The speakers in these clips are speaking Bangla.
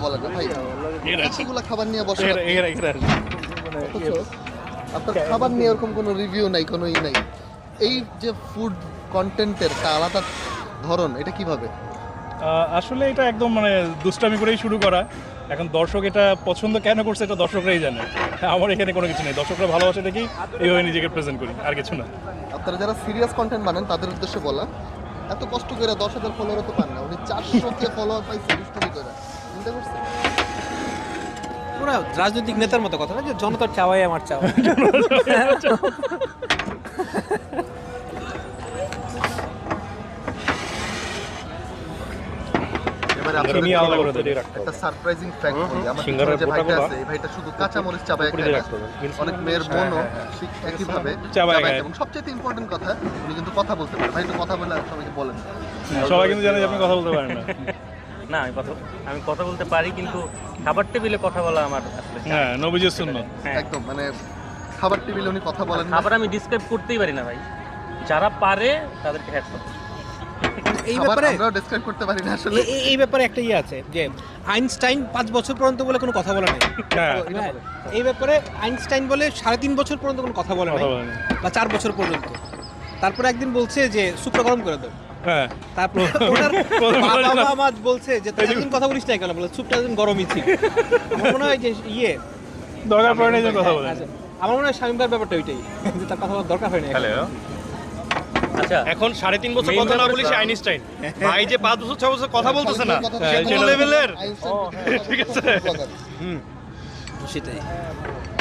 বলেন না ভাই। এতগুলো খাবার নিয়ে বসে এরা এরা এরা অথচ আপনার খাবার নিয়ে এরকম কোনো রিভিউ নাই কোনো ই নাই। এই যে ফুড কন্টেন্টের একটা আলাদা ধরন এটা কীভাবে? আসলে এটা একদম মানে দুষ্টামি করেই শুরু করা। এখন দর্শক এটা পছন্দ কেন করছে এটা দর্শকরাই জানে। আমার এখানে কোনো কিছু নেই। দর্শকরা ভালোবাসে দেখি এইভাবে নিজেকে প্রেজেন্ট করি আর কিছু না। আপনারা যারা সিরিয়াস কন্টেন্ট বানান তাদের উদ্দেশ্যে বলা এত কষ্ট করে দশ হাজার ফলোয়ার তো পান না। উনি চারশো কে ফলোয়ার পাইছে দুষ্টমি করে। পুরা রাজনৈতিক নেতার মতো কথা না যে জনতার চাওয়াই আমার চাওয়া। একটা সারপ্রাইজিং ফ্যাক্ট বলি আমার যে ভাইটা আছে এই ভাইটা শুধু কাঁচা মরিচ চাবায় খায়। অনেক মেয়ের বোনও ঠিক একইভাবে চাবায় চাবায় খায়। খায়। এবং সবচেয়ে ইম্পর্টেন্ট কথা উনি কিন্তু কথা বলতে পারে ভাই একটু কথা বলে সবাইকে বলেন সবাই কিন্তু জানে যে আপনি কথা বলতে পারেন না না আমি কথা আমি কথা বলতে পারি কিন্তু খাবার টেবিলে কথা বলা আমার আসলে হ্যাঁ নবীজের শূন্য হ্যাঁ। একদম মানে খাবার টেবিলে উনি কথা বলেন খাবার আমি ডিসক্রাইব করতেই পারি না ভাই। যারা পারে তাদেরকে হ্যাট এই ব্যাপারে আমরাও ডেসক্রাইব করতে পারি না আসলে। এই ব্যাপারে একটা ইয়ে আছে যে আইনস্টাইন পাঁচ বছর পর্যন্ত বলে কোনো কথা বলে নাই। হ্যাঁ। হ্যাঁ, এই ব্যাপারে আইনস্টাইন বলে সাড়ে তিন বছর পর্যন্ত কোনো কথা বলে নাই বা চার বছর পর্যন্ত। তারপরে একদিন বলছে যে সুপটা গরম করে দাও। হ্যাঁ। তারপর ওনার প্রথম বাবা মা বলছে যে তুই একদিন কথা বলিস না কেন? বলে গরমই ছিল। আমার মনে হয় যে ইয়ে। দরকার পড়ে যে কথা বলেন আচ্ছা, আমার মনে হয় ব্যাপারটা ওইটাই যে তার কথা বলার দরকার হয় না এখন। আচ্ছা এখন সাড়ে তিন বছর কথা না ব্যাপার বলি স্যার। সে আইনস্টাইন। ভাই যে পাঁচ বছর ছ বছর কথা বলতেছে না কথা হ্যাঁ। লেভেলের? ঠিক আছে। সেটাই।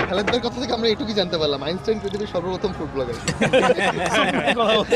খালেদদের কথা থেকে আমরা এটুকুই জানতে পারলাম আইনস্টাইন পৃথিবীর সর্বপ্রথম ফুড ব্লগার কথা বলতে